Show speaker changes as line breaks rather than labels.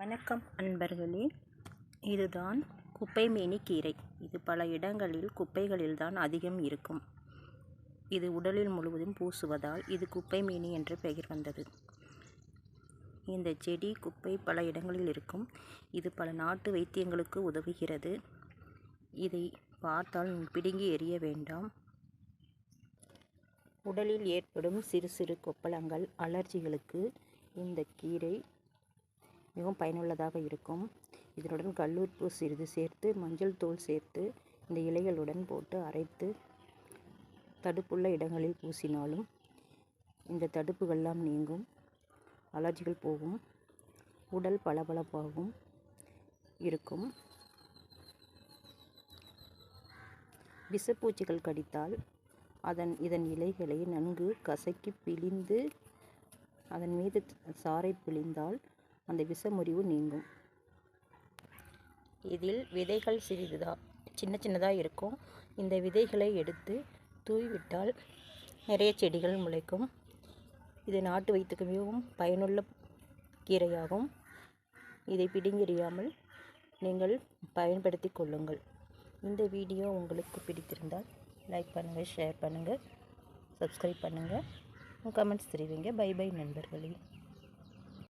வணக்கம் அன்பர்களே இதுதான் குப்பைமேனி கீரை. இது பல இடங்களில் குப்பைகளில்தான் அதிகம் இருக்கும். இது உடலில் முழுவதும் பூசுவதால் இது குப்பைமேனி என்ற பெயர் வந்தது. இந்த செடி குப்பை பல இடங்களில் இருக்கும். இது பல நாட்டு வைத்தியங்களுக்கு உதவுகிறது. இதை பார்த்தால் பிடுங்கி எறிய வேண்டாம். உடலில் ஏற்படும் சிறு சிறு கொப்பளங்கள் அலர்ஜிகளுக்கு இந்த கீரை மிகவும் பயனுள்ளதாக இருக்கும். இதனுடன் கல்லுப்பு சிறிது சேர்த்து மஞ்சள் தூள் சேர்த்து இந்த இலைகளுடன் போட்டு அரைத்து தடுப்புள்ள இடங்களில் பூசினாலும் இந்த தடுப்புகள்லாம் நீங்கும். அலர்ஜிகள் போகும். உடல் பளபளப்பாகவும் இருக்கும். விஷப்பூச்சிகள் கடித்தால் அதன் இதன் இலைகளை நன்கு கசக்கி பிழிந்து அதன் மீது சாறை பிழிந்தால் அந்த விஷமுறிவு நீங்கும். இதில் விதைகள் சிறிதுதா சின்ன சின்னதாக இருக்கும். இந்த விதைகளை எடுத்து தூவிவிட்டால் நிறைய செடிகள் முளைக்கும். இது நாட்டு வைத்துக்கு மிகவும் பயனுள்ள கீரையாகும். இதை பிடுங்கெறியாமல் நீங்கள் பயன்படுத்தி கொள்ளுங்கள். இந்த வீடியோ உங்களுக்கு பிடித்திருந்தால் லைக் பண்ணுங்கள் ஷேர் பண்ணுங்கள் சப்ஸ்கிரைப் பண்ணுங்கள் கமெண்ட்ஸ் தெரிவிங்க. பை பை நண்பர்களே.